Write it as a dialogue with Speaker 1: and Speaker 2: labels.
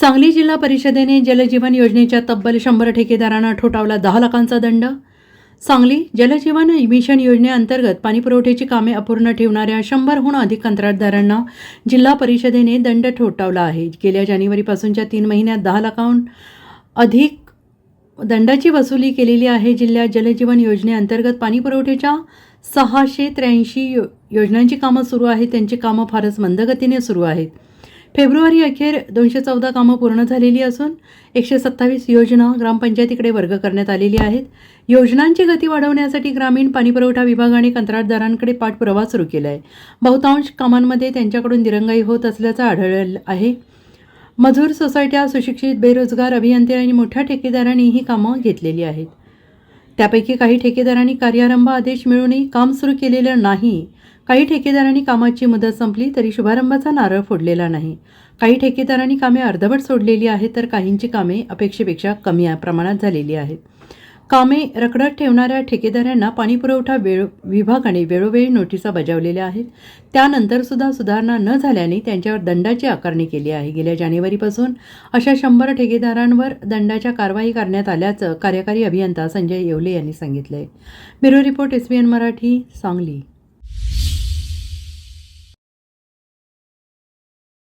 Speaker 1: सांगली जिल्हा परिषदेने जलजीवन योजनेच्या तब्बल शंभर ठेकेदारांना ठोठावला दहा लाखांचा दंड. सांगली जलजीवन मिशन योजनेअंतर्गत पाणीपुरवठ्याची कामे अपूर्ण ठेवणाऱ्या शंभरहून अधिक कंत्राटदारांना जिल्हा परिषदेने दंड ठोठावला आहे. गेल्या जानेवारीपासूनच्या तीन महिन्यात दहा लाखाहून अधिक दंडाची वसुली केलेली आहे. जिल्ह्यात जलजीवन योजनेअंतर्गत पाणीपुरवठ्याच्या सहाशे त्र्याऐंशी यो योजनांची कामं सुरू आहेत. त्यांची कामं फारच मंदगतीने सुरू आहेत. फेब्रुवारी अखेर दोनशे चौदा कामं पूर्ण झालेली असून एकशे सत्तावीस योजना ग्रामपंचायतीकडे वर्ग करण्यात आलेली आहेत. योजनांची गती वाढवण्यासाठी ग्रामीण पाणीपुरवठा विभागाने कंत्राटदारांकडे पाठपुरावा सुरू केला आहे बहुतांश कामांमध्ये त्यांच्याकडून दिरंगाई होत असल्याचं आढळलं आहे. मजूर सोसायट्या सुशिक्षित बेरोजगार अभियंते आणि मोठ्या ठेकेदारांनी ही कामं घेतलेली आहेत. त्यापैकी काही ठेकेदारांनी कार्यारंभ आदेश मिळूनही काम सुरू केलेलं नाही. काही ठेकेदारांनी कामाची मुदत संपली तरी शुभारंभाचा नारळ फोडलेला नाही. काही ठेकेदारांनी कामे अर्धवट सोडलेली आहेत तर काहींची कामे अपेक्षेपेक्षा कमी प्रमाणात झालेली आहेत. कामे रखडत ठेवणाऱ्या ठेकेदारांना पाणीपुरवठा वेळ विभागाने वेळोवेळी नोटिसा बजावलेल्या आहेत. त्यानंतरसुद्धा सुधारणा न झाल्याने त्यांच्यावर दंडाची आकारणी केली आहे. गेल्या जानेवारीपासून अशा शंभर ठेकेदारांवर दंडाच्या कारवाई करण्यात आल्याचं कार्यकारी अभियंता संजय येवले यांनी सांगितलं आहे bureau report S B N Marathi Sangli.